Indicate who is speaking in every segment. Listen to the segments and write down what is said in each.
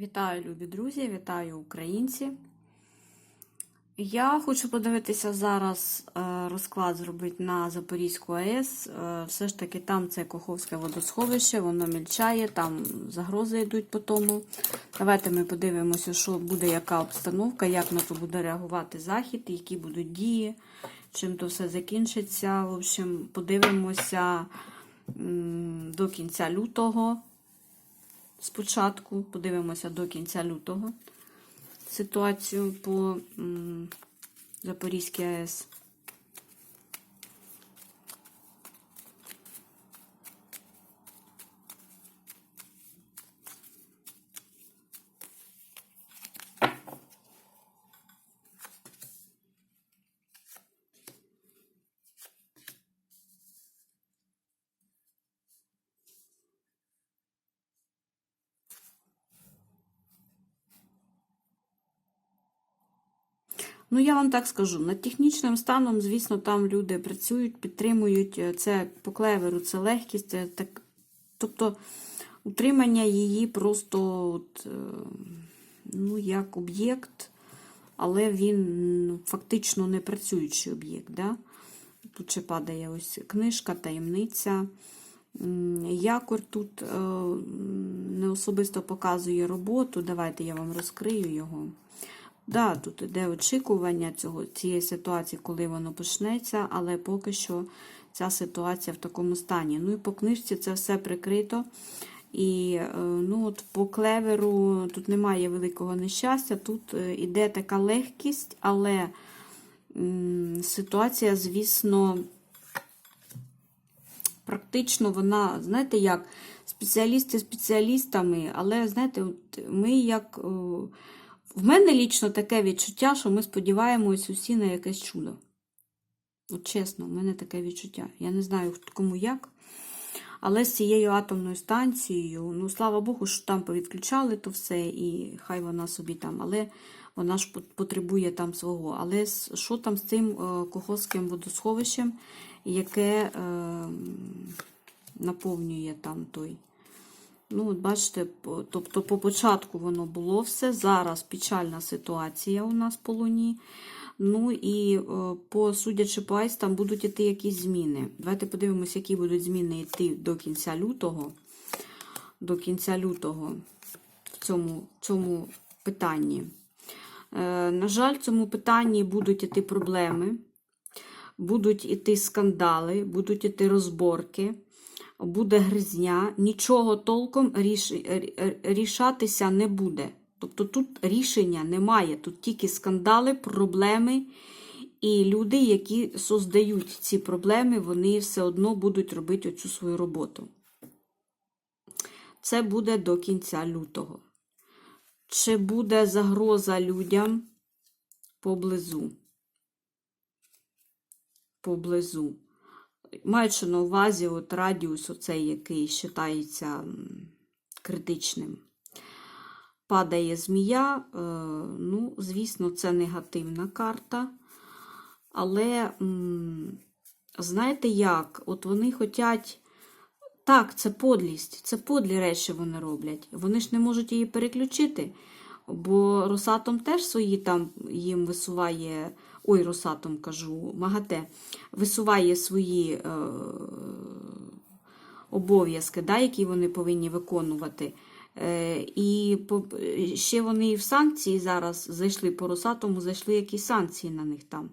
Speaker 1: Вітаю, любі друзі, вітаю українці. Я хочу подивитися зараз е, розклад зробити на Запорізьку АЕС. Е, Все ж таки там це Коховське водосховище, воно мільчає, там загрози йдуть по тому. Давайте ми подивимося, що буде, яка обстановка, як на то буде реагувати Захід, які будуть дії, чим то все закінчиться. В общем, подивимося до кінця лютого спочатку, подивимося до кінця лютого ситуацію по Запорізькій АЕС. Ну, я вам так скажу, над технічним станом, звісно, там люди працюють, підтримують. е, Це по клеверу, це легкість, це так. Тобто утримання її просто от, е, ну, як об'єкт, але він ну, фактично не працюючий об'єкт. Да? Тут ще падає ось книжка, таємниця. Якор тут е, не особисто показує роботу. Давайте я вам розкрию його. Да, тут іде очікування цього, цієї ситуації, коли воно почнеться, але поки що ця ситуація в такому стані. Ну і по книжці це все прикрито. І е, ну, от по клеверу тут немає великого нещастя, тут е, іде така легкість, але ситуація, звісно, практично вона, знаєте, як спеціалісти спеціалістами, але знаєте, от ми як. В мене лічно таке відчуття, що ми сподіваємось усі на якесь чудо. От чесно, в мене таке відчуття. Я не знаю, кому як. Але з цією атомною станцією, ну, слава Богу, що там повідключали то все, і хай вона собі там, але вона ж потребує там свого. Але що там з цим е, Коховським водосховищем, яке е, наповнює там той. Ну, бачите, тобто по початку воно було все. Зараз печальна ситуація у нас по Луні. Ну і е, по судячи по АЙС, там будуть іти якісь зміни. Давайте подивимося, які будуть зміни йти до кінця лютого. До кінця лютого в цьому, цьому питанні. Е, на жаль, в цьому питанні будуть іти проблеми, будуть іти скандали, будуть іти розборки буде гризня, нічого толком ріш... рішатися не буде. Тобто тут рішення немає, тут тільки скандали, проблеми, і люди, які создають ці проблеми, вони все одно будуть робити оцю свою роботу. Це буде до кінця лютого. Чи буде загроза людям поблизу? Поблизу маючи на увазі от радіус, оцей, який вважається критичним. Падає змія, е, ну, звісно, це негативна карта. Але, знаєте як? От вони хочуть. Так, це подлість, це подлі речі вони роблять. Вони ж не можуть її переключити, бо Росатом теж свої там їм висуває. Ой, Росатом кажу, МАГАТЕ висуває свої е, обов'язки, да, які вони повинні виконувати. Е, і по, ще вони в санкції зараз зайшли по Росатому, зайшли якісь санкції на них там.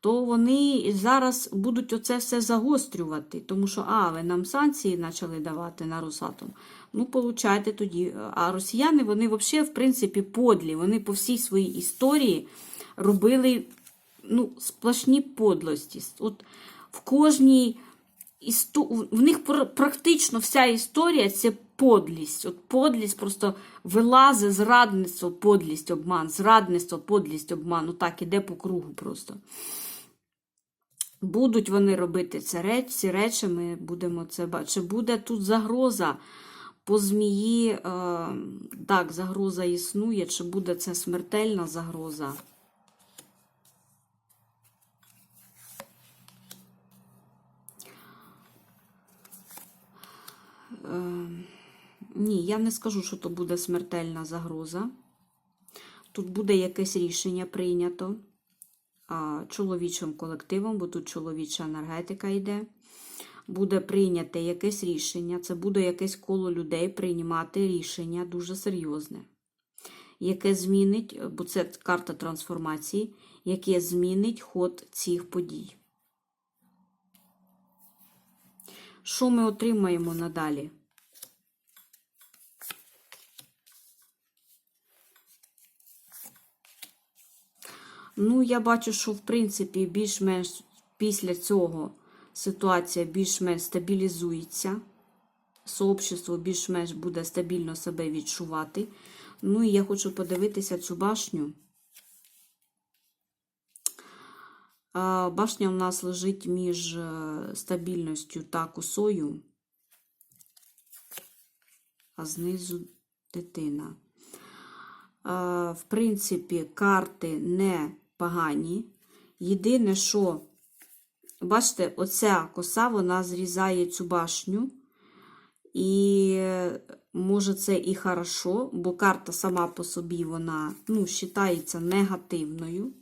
Speaker 1: То вони зараз будуть оце все загострювати, тому що, а, ви нам санкції почали давати на Росатом. Ну, получайте тоді. А росіяни, вони взагалі, в принципі, подлі. Вони по всій своїй історії робили ну, сплошні подлості. От в кожній в них практично вся історія це подлість. От подлість просто вилазить зрадництво, подлість, обман, зрадництво, подлість, обман. Отак іде по кругу просто. Будуть вони робити це реч, ці речі, ми будемо це бачити. Чи буде тут загроза по змії? Е, так, загроза існує, чи буде це смертельна загроза? Ні, я не скажу, що то буде смертельна загроза. Тут буде якесь рішення прийнято чоловічим колективом, бо тут чоловіча енергетика йде. Буде прийняте якесь рішення, це буде якесь коло людей приймати рішення дуже серйозне, яке змінить, бо це карта трансформації, яке змінить ход цих подій. Що ми отримаємо надалі? Ну, я бачу, що в принципі більш-менш після цього ситуація більш-менш стабілізується. Сообщество більш-менш буде стабільно себе відчувати. Ну і я хочу подивитися цю башню. А, Башня у нас лежить між е, стабільністю та косою, а знизу дитина. В принципі, карти не погані. Єдине, що, бачите, оця коса, вона зрізає цю башню. І е, може це і хорошо, бо карта сама по собі вона ну, вважається негативною.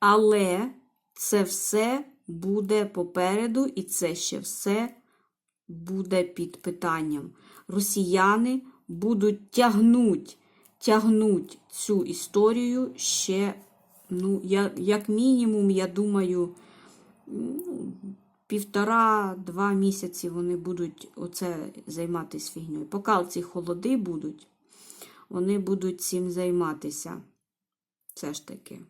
Speaker 1: Але це все буде попереду, і це ще все буде під питанням. Росіяни будуть тягнуть, тягнуть цю історію ще, ну, я, як мінімум, я думаю, ну, півтора-два місяці вони будуть оце займатися фігньою. Поки ці холоди будуть, вони будуть цим займатися. Все ж таки.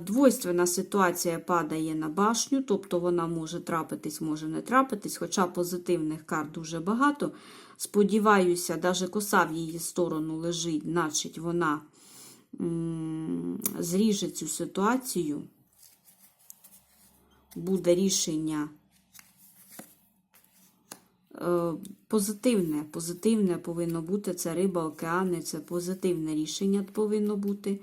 Speaker 1: Двойственна ситуація падає на башню, тобто вона може трапитись, може не трапитись, хоча позитивних карт дуже багато. Сподіваюся, навіть коса в її сторону лежить, значить вона зріже цю ситуацію. Буде рішення е, позитивне. Позитивне повинно бути це риба, океани, це позитивне рішення повинно бути.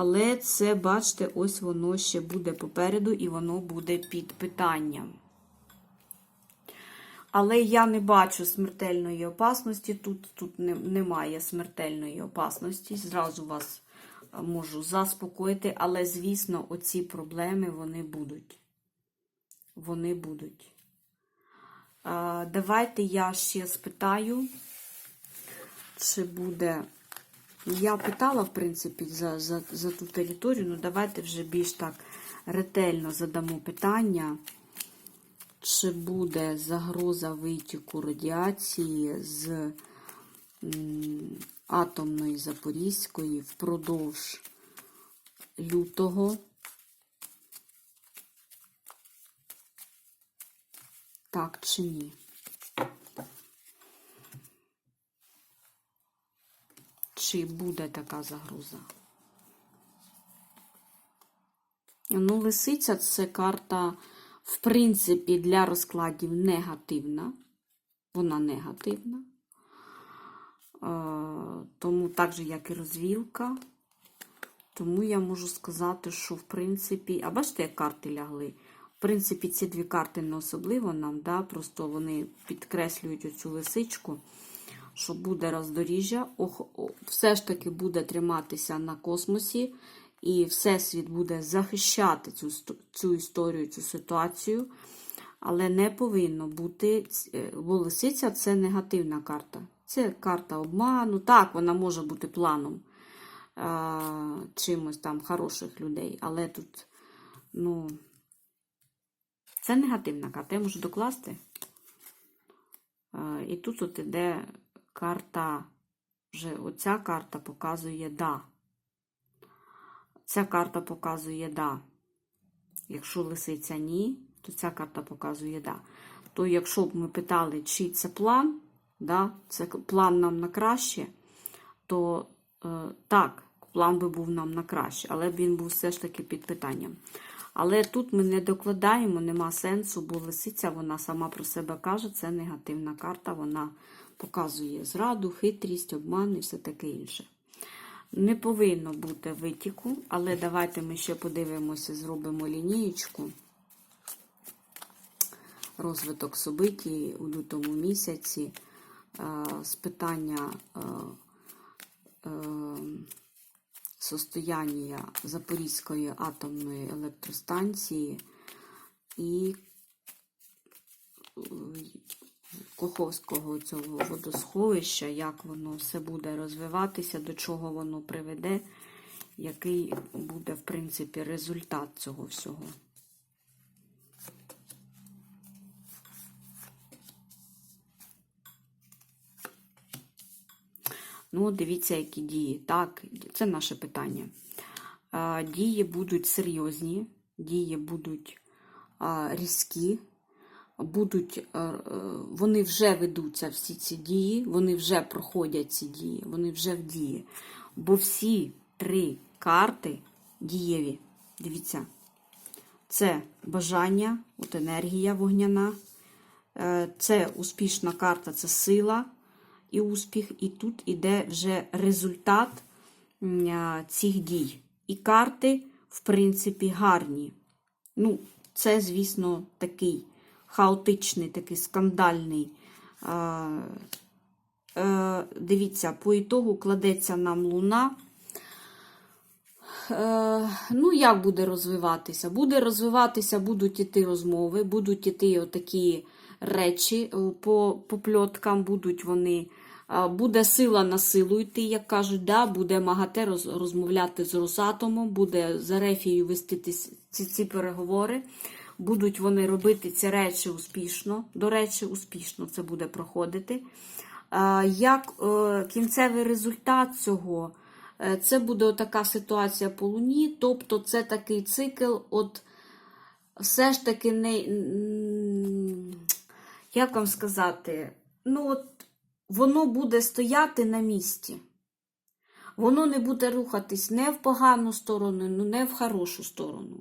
Speaker 1: Але це, бачите, ось воно ще буде попереду і воно буде під питанням. Але я не бачу смертельної опасності. Тут тут не, немає смертельної опасності. Зразу вас можу заспокоїти, але, звісно, оці проблеми вони будуть. Вони будуть. Давайте я ще спитаю, чи буде. Я питала, в принципі, за за, за ту територію, ну давайте вже більш так ретельно задамо питання, чи буде загроза витіку радіації з атомної Запорізької впродовж лютого. Так чи ні? Чи буде така загроза? Ну, лисиця це карта, в принципі, для розкладів негативна. Вона негативна. Тому так же, як і розвілка. Тому я можу сказати, що, в принципі, а бачите, як карти лягли? В принципі, ці дві карти не особливо нам, да? просто вони підкреслюють оцю лисичку що буде роздоріжжя, все ж таки буде триматися на космосі, і Всесвіт буде захищати цю цю історію, цю ситуацію. Але не повинно бути, бо лисиця це негативна карта. Це карта обману. Так, вона може бути планом а, чимось там хороших людей, але тут, ну, це негативна карта. Я можу докласти. А, і тут от іде карта, вже оця карта показує да. Ця карта показує да. Якщо лисиця ні, то ця карта показує да. То якщо б ми питали, чи це план, да, це план нам на краще, то е, так, план би був нам на краще, але він був все ж таки під питанням. Але тут ми не докладаємо, нема сенсу, бо лисиця, вона сама про себе каже, це негативна карта, вона показує зраду, хитрість, обман і все таке інше. Не повинно бути витіку, але давайте ми ще подивимося, зробимо лінієчку. розвиток событий у лютому місяці е, з питання е, е, состояння Запорізької атомної електростанції і Коховського цього водосховища, як воно все буде розвиватися, до чого воно приведе, який буде, в принципі, результат цього всього. Ну, дивіться, які дії. Так, це наше питання. Дії будуть серйозні, дії будуть різкі, будуть, е, е, вони вже ведуться всі ці дії, вони вже проходять ці дії, вони вже в дії. Бо всі три карти дієві. Дивіться, це бажання, от енергія вогняна, е, це успішна карта, це сила і успіх. І тут іде вже результат цих дій. І карти, в принципі, гарні. Ну, це, звісно, такий хаотичний, такий скандальний. Е, дивіться, по ітогу кладеться нам луна. Е, ну, як буде розвиватися? Буде розвиватися, будуть іти розмови, будуть іти отакі речі е, по, по пльоткам, будуть вони. Буде сила на силу йти, як кажуть, да, буде МАГАТЕ роз, розмовляти з Росатомом, буде з Арефією вести ці, ці переговори. Будуть вони робити ці речі успішно. До речі, успішно це буде проходити. Е, Як е, кінцевий результат цього, е, це буде така ситуація по Луні, тобто це такий цикл, от все ж таки не. Як вам сказати? Ну, от воно буде стояти на місці. Воно не буде рухатись не в погану сторону, ну не в хорошу сторону.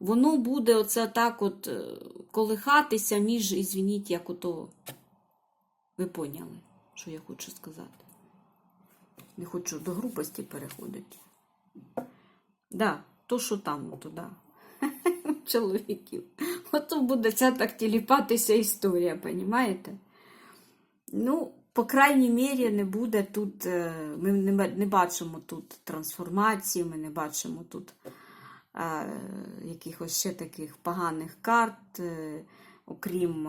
Speaker 1: Воно буде оце так от е, колихатися між, ізвініть, як ото. Ви поняли, що я хочу сказати. Не хочу до грубості переходити. Да, то, що там, да. Чоловіків. Ото буде ця так тіліпатися історія, понімаєте? Ну, по крайній мірі, не буде тут. е, Ми не бачимо тут трансформації, ми не бачимо тут е, якихось ще таких поганих карт, е, окрім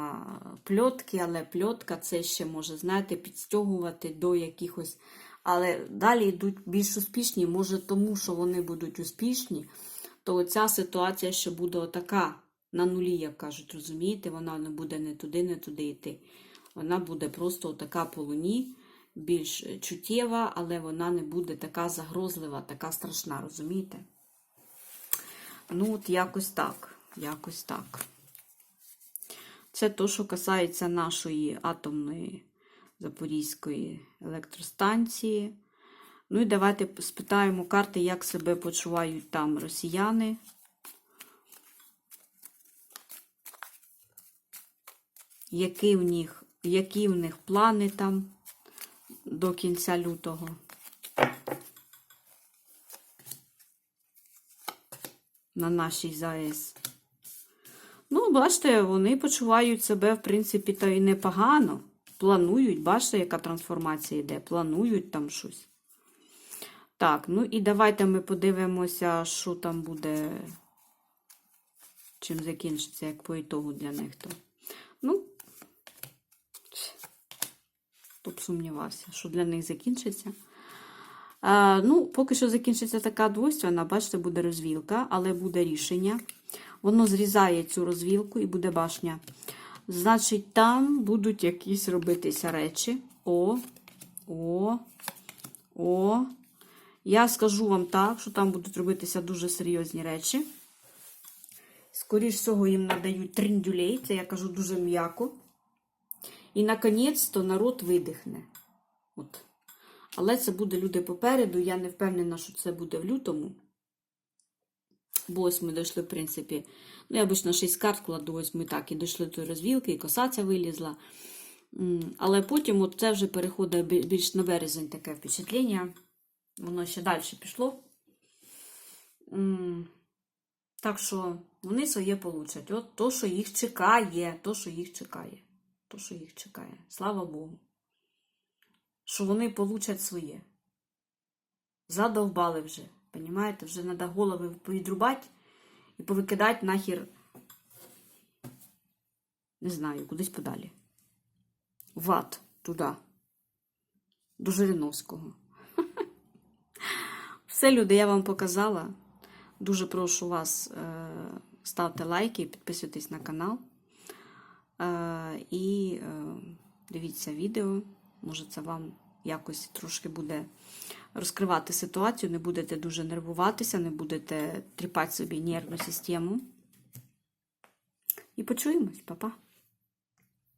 Speaker 1: пльотки, але пльотка це ще може, знаєте, підстягувати до якихось. Але далі йдуть більш успішні, може, тому що вони будуть успішні, то ця ситуація ще буде отака на нулі, як кажуть, розумієте, вона не буде не туди, не туди йти. Вона буде просто така по луні, більш чуттєва, але вона не буде така загрозлива, така страшна, розумієте? Ну, от якось так. Якось так. Це то, що касається нашої атомної Запорізької електростанції. Ну і давайте спитаємо карти, як себе почувають там росіяни. Які в них, які в них плани там до кінця лютого? На нашій ЗАЕС. Ну, бачите, вони почувають себе, в принципі, та й непогано. Планують, бачите, яка трансформація йде. Планують там щось. Так, ну і давайте ми подивимося, що там буде, чим закінчиться, як по ітогу для них то. Ну, б сумнівався, що для них закінчиться. Ну, поки що закінчиться така двойственна, бачите, буде розвілка, але буде рішення. Воно зрізає цю розвілку і буде башня. Значить, там будуть якісь робитися речі. О, о, о. Я скажу вам так, що там будуть робитися дуже серйозні речі. Скоріш всього, їм надають триндюлей, це я кажу дуже м'яко. І, наконець-то, народ видихне. От. Але це буде люди попереду. Я не впевнена, що це буде в лютому. Бо ось ми дійшли, в принципі, ну, я обично 6 карт кладу, ось ми так і дійшли до розвілки, і коса ця вилізла. Але потім от це вже переходить більш на березень таке впечатлення. Воно ще далі пішло. Так що Вони своє получать. От то, що їх чекає, то, що їх чекає. То, що їх чекає. Слава Богу. Що вони получать своє. Задовбали вже. Понімаєте? Вже треба голови повідрубати і повикидати нахер, не знаю, кудись подалі. В ад, туди. До Жириновського. Все, люди, я вам показала. Дуже прошу вас, е, ставте лайки, підписуйтесь на канал. Е, і е, дивіться відео. Може, це вам якось трошки буде розкривати ситуацію, не будете дуже нервуватися, не будете тріпати собі нервну систему. І почуємось, Па-па.